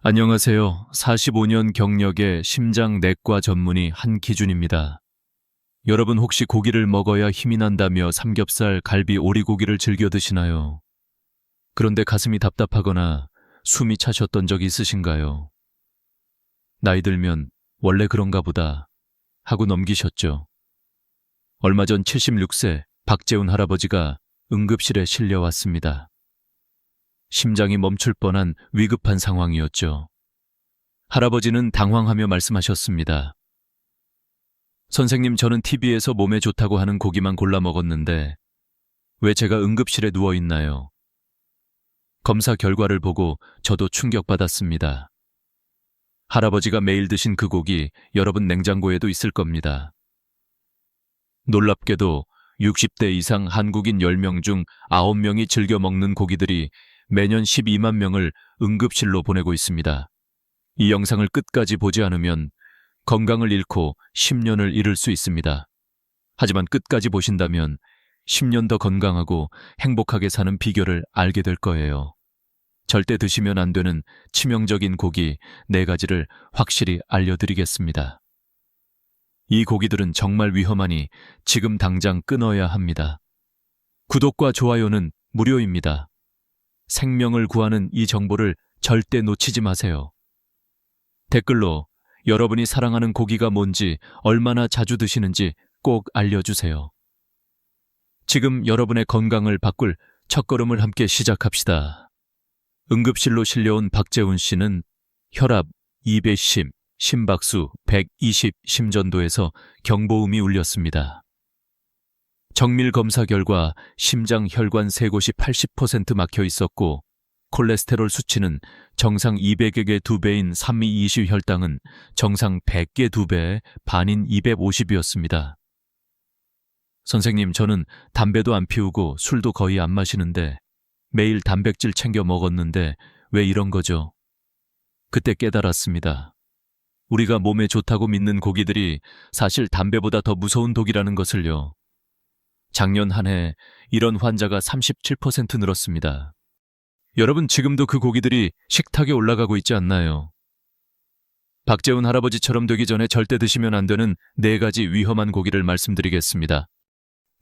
안녕하세요. 45년 경력의 심장 내과 전문의 한기준입니다. 여러분 혹시 고기를 먹어야 힘이 난다며 삼겹살, 갈비, 오리고기를 즐겨 드시나요? 그런데 가슴이 답답하거나 숨이 차셨던 적 있으신가요? 나이 들면 원래 그런가 보다 하고 넘기셨죠. 얼마 전 76세 박재훈 할아버지가 응급실에 실려왔습니다. 심장이 멈출 뻔한 위급한 상황이었죠. 할아버지는 당황하며 말씀하셨습니다. 선생님, 저는 TV에서 몸에 좋다고 하는 고기만 골라 먹었는데, 왜 제가 응급실에 누워 있나요? 검사 결과를 보고 저도 충격받았습니다. 할아버지가 매일 드신 그 고기 여러 분 냉장고에도 있을 겁니다. 놀랍게도 60대 이상 한국인 10명 중 9명이 즐겨 먹는 고기들이 매년 12만 명을 응급실로 보내고 있습니다. 이 영상을 끝까지 보지 않으면 건강을 잃고 10년을 잃을 수 있습니다. 하지만 끝까지 보신다면 10년 더 건강하고 행복하게 사는 비결을 알게 될 거예요. 절대 드시면 안 되는 치명적인 고기 네 가지를 확실히 알려드리겠습니다. 이 고기들은 정말 위험하니 지금 당장 끊어야 합니다. 구독과 좋아요는 무료입니다. 생명을 구하는 이 정보를 절대 놓치지 마세요. 댓글로 여러분이 사랑하는 고기가 뭔지, 얼마나 자주 드시는지 꼭 알려주세요. 지금 여러분의 건강을 바꿀 첫걸음을 함께 시작합시다. 응급실로 실려온 박재훈 씨는 혈압 210, 심박수 120 심전도에서 경보음이 울렸습니다. 정밀 검사 결과 심장 혈관 세 곳이 80% 막혀 있었고 콜레스테롤 수치는 정상 200의 2배인 3미20 혈당은 정상 100개 2배의 반인 250이었습니다. 선생님, 저는 담배도 안 피우고 술도 거의 안 마시는데 매일 단백질 챙겨 먹었는데 왜 이런 거죠? 그때 깨달았습니다. 우리가 몸에 좋다고 믿는 고기들이 사실 담배보다 더 무서운 독이라는 것을요. 작년 한 해 이런 환자가 37% 늘었습니다. 여러분 지금도 그 고기들이 식탁에 올라가고 있지 않나요? 박재훈 할아버지처럼 되기 전에 절대 드시면 안 되는 네 가지 위험한 고기를 말씀드리겠습니다.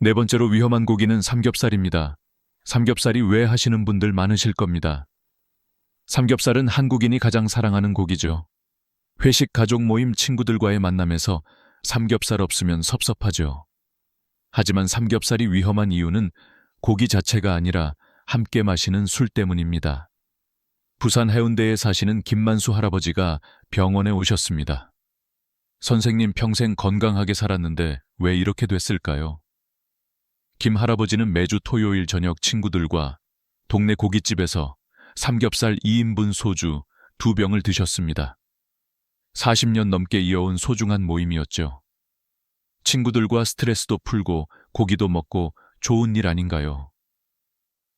네 번째로 위험한 고기는 삼겹살입니다. 삼겹살이 왜 하시는 분들 많으실 겁니다. 삼겹살은 한국인이 가장 사랑하는 고기죠. 회식 가족 모임 친구들과의 만남에서 삼겹살 없으면 섭섭하죠. 하지만 삼겹살이 위험한 이유는 고기 자체가 아니라 함께 마시는 술 때문입니다. 부산 해운대에 사시는 김만수 할아버지가 병원에 오셨습니다. 선생님 평생 건강하게 살았는데 왜 이렇게 됐을까요? 김 할아버지는 매주 토요일 저녁 친구들과 동네 고깃집에서 삼겹살 2인분 소주 두 병을 드셨습니다. 40년 넘게 이어온 소중한 모임이었죠. 친구들과 스트레스도 풀고 고기도 먹고 좋은 일 아닌가요?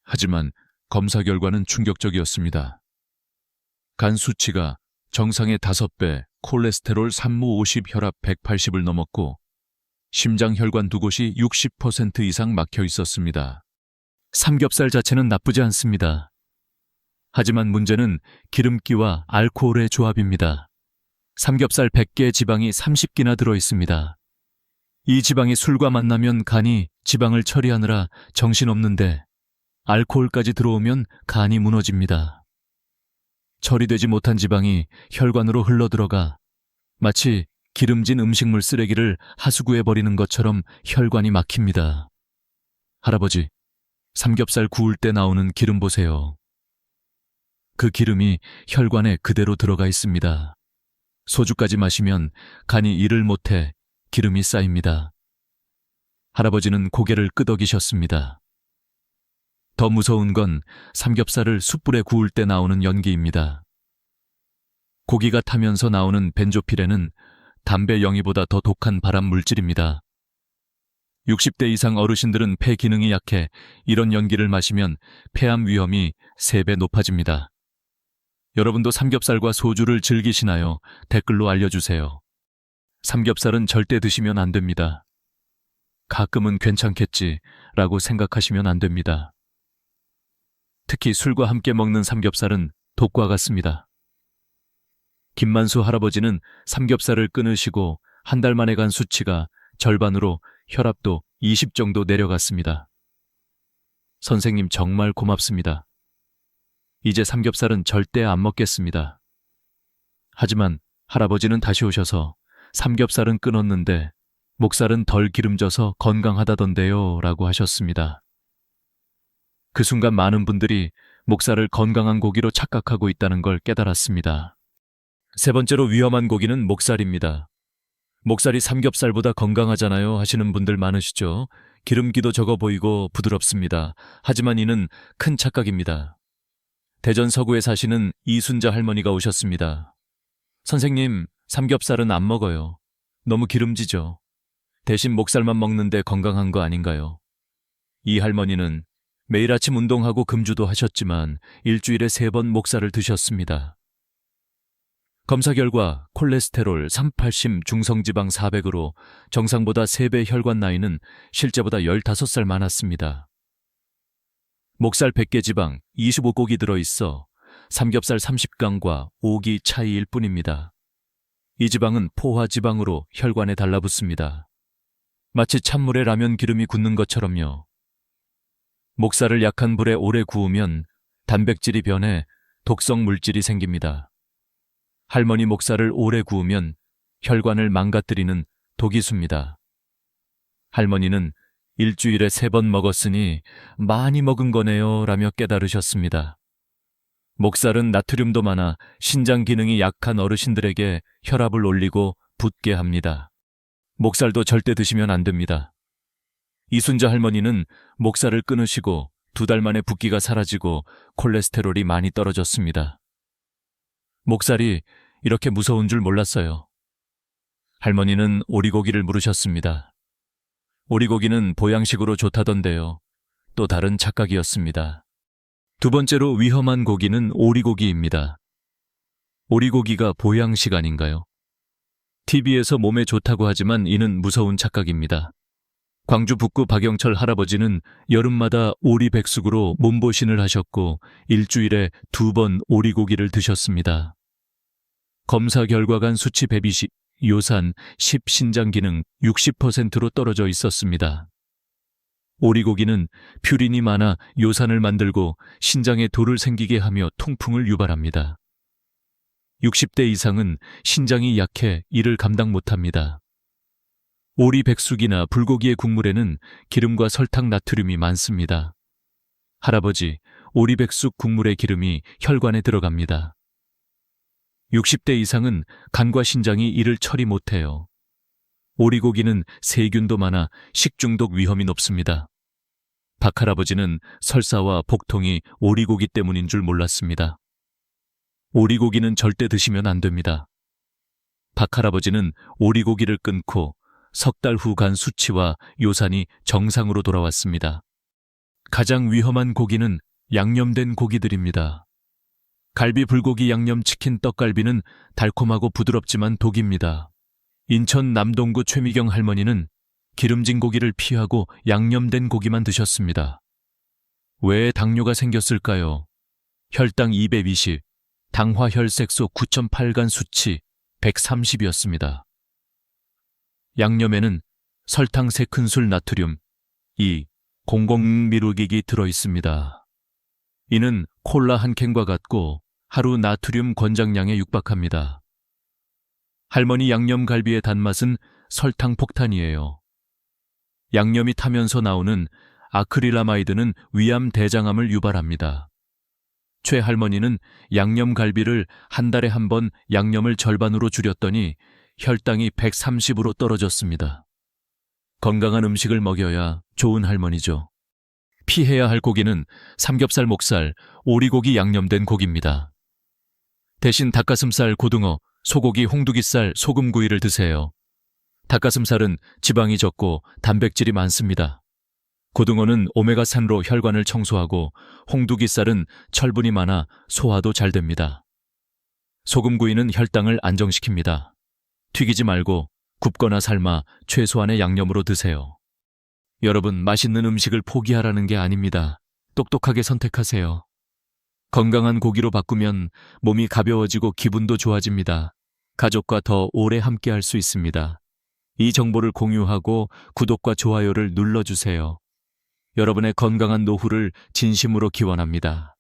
하지만 검사 결과는 충격적이었습니다. 간 수치가 정상의 5배, 콜레스테롤 3무 50, 혈압 180을 넘었고 심장 혈관 두 곳이 60% 이상 막혀 있었습니다. 삼겹살 자체는 나쁘지 않습니다. 하지만 문제는 기름기와 알코올의 조합입니다. 삼겹살 100개의 지방이 30기나 들어 있습니다. 이 지방이 술과 만나면 간이 지방을 처리하느라 정신없는데 알코올까지 들어오면 간이 무너집니다. 처리되지 못한 지방이 혈관으로 흘러들어가 마치 기름진 음식물 쓰레기를 하수구에 버리는 것처럼 혈관이 막힙니다. 할아버지, 삼겹살 구울 때 나오는 기름 보세요. 그 기름이 혈관에 그대로 들어가 있습니다. 소주까지 마시면 간이 일을 못해 기름이 쌓입니다. 할아버지는 고개를 끄덕이셨습니다. 더 무서운 건 삼겹살을 숯불에 구울 때 나오는 연기입니다. 고기가 타면서 나오는 벤조필에는 담배 영이보다 더 독한 발암 물질입니다. 60대 이상 어르신들은 폐 기능이 약해 이런 연기를 마시면 폐암 위험이 3배 높아집니다. 여러분도 삼겹살과 소주를 즐기시나요? 댓글로 알려주세요. 삼겹살은 절대 드시면 안 됩니다. 가끔은 괜찮겠지 라고 생각하시면 안 됩니다. 특히 술과 함께 먹는 삼겹살은 독과 같습니다. 김만수 할아버지는 삼겹살을 끊으시고 한 달 만에 간 수치가 절반으로 혈압도 20 정도 내려갔습니다. 선생님 정말 고맙습니다. 이제 삼겹살은 절대 안 먹겠습니다. 하지만 할아버지는 다시 오셔서 삼겹살은 끊었는데 목살은 덜 기름져서 건강하다던데요 라고 하셨습니다. 그 순간 많은 분들이 목살을 건강한 고기로 착각하고 있다는 걸 깨달았습니다. 세 번째로 위험한 고기는 목살입니다. 목살이 삼겹살보다 건강하잖아요 하시는 분들 많으시죠? 기름기도 적어 보이고 부드럽습니다. 하지만 이는 큰 착각입니다. 대전 서구에 사시는 이순자 할머니가 오셨습니다. 선생님, 삼겹살은 안 먹어요. 너무 기름지죠. 대신 목살만 먹는데 건강한 거 아닌가요? 이 할머니는 매일 아침 운동하고 금주도 하셨지만 일주일에 세 번 목살을 드셨습니다. 검사 결과 콜레스테롤 380 중성지방 400으로 정상보다 3배 혈관 나이는 실제보다 15살 많았습니다. 목살 100개 지방 25고기 들어있어 삼겹살 30g과 5기 차이일 뿐입니다. 이 지방은 포화 지방으로 혈관에 달라붙습니다. 마치 찬물에 라면 기름이 굳는 것처럼요. 목살을 약한 불에 오래 구우면 단백질이 변해 독성 물질이 생깁니다. 할머니 목살을 오래 구우면 혈관을 망가뜨리는 독이수입니다. 할머니는 일주일에 세 번 먹었으니 많이 먹은 거네요 라며 깨달으셨습니다. 목살은 나트륨도 많아 신장 기능이 약한 어르신들에게 혈압을 올리고 붓게 합니다. 목살도 절대 드시면 안 됩니다. 이순자 할머니는 목살을 끊으시고 두 달 만에 붓기가 사라지고 콜레스테롤이 많이 떨어졌습니다. 목살이 이렇게 무서운 줄 몰랐어요. 할머니는 오리고기를 물으셨습니다. 오리고기는 보양식으로 좋다던데요. 또 다른 착각이었습니다. 두 번째로 위험한 고기는 오리고기입니다. 오리고기가 보양식 아닌가요? TV에서 몸에 좋다고 하지만 이는 무서운 착각입니다. 광주 북구 박영철 할아버지는 여름마다 오리 백숙으로 몸보신을 하셨고 일주일에 두 번 오리고기를 드셨습니다. 검사 결과 간 수치 120, 요산, 10 신장 기능 60%로 떨어져 있었습니다. 오리고기는 퓨린이 많아 요산을 만들고 신장에 돌을 생기게 하며 통풍을 유발합니다. 60대 이상은 신장이 약해 이를 감당 못합니다. 오리 백숙이나 불고기의 국물에는 기름과 설탕 나트륨이 많습니다. 할아버지, 오리 백숙 국물의 기름이 혈관에 들어갑니다. 60대 이상은 간과 신장이 이를 처리 못해요. 오리고기는 세균도 많아 식중독 위험이 높습니다. 박 할아버지는 설사와 복통이 오리고기 때문인 줄 몰랐습니다. 오리고기는 절대 드시면 안 됩니다. 박 할아버지는 오리고기를 끊고 석 달 후 간 수치와 요산이 정상으로 돌아왔습니다. 가장 위험한 고기는 양념된 고기들입니다. 갈비 불고기 양념 치킨 떡갈비는 달콤하고 부드럽지만 독입니다. 인천 남동구 최미경 할머니는 기름진 고기를 피하고 양념된 고기만 드셨습니다. 왜 당뇨가 생겼을까요? 혈당 220, 당화 혈색소 9.8간 수치 130이었습니다. 양념에는 설탕 3큰술 나트륨 2, 공공미루기기 들어 있습니다. 이는 콜라 한 캔과 같고 하루 나트륨 권장량에 육박합니다. 할머니 양념 갈비의 단맛은 설탕 폭탄이에요. 양념이 타면서 나오는 아크릴라마이드는 위암 대장암을 유발합니다. 최 할머니는 양념 갈비를 한 달에 한 번 양념을 절반으로 줄였더니 혈당이 130으로 떨어졌습니다. 건강한 음식을 먹여야 좋은 할머니죠. 피해야 할 고기는 삼겹살, 목살, 오리고기 양념된 고기입니다. 대신 닭가슴살, 고등어, 소고기, 홍두기살, 소금구이를 드세요. 닭가슴살은 지방이 적고 단백질이 많습니다. 고등어는 오메가3로 혈관을 청소하고 홍두기살은 철분이 많아 소화도 잘 됩니다. 소금구이는 혈당을 안정시킵니다. 튀기지 말고 굽거나 삶아 최소한의 양념으로 드세요. 여러분, 맛있는 음식을 포기하라는 게 아닙니다. 똑똑하게 선택하세요. 건강한 고기로 바꾸면 몸이 가벼워지고 기분도 좋아집니다. 가족과 더 오래 함께 할 수 있습니다. 이 정보를 공유하고 구독과 좋아요를 눌러주세요. 여러분의 건강한 노후를 진심으로 기원합니다.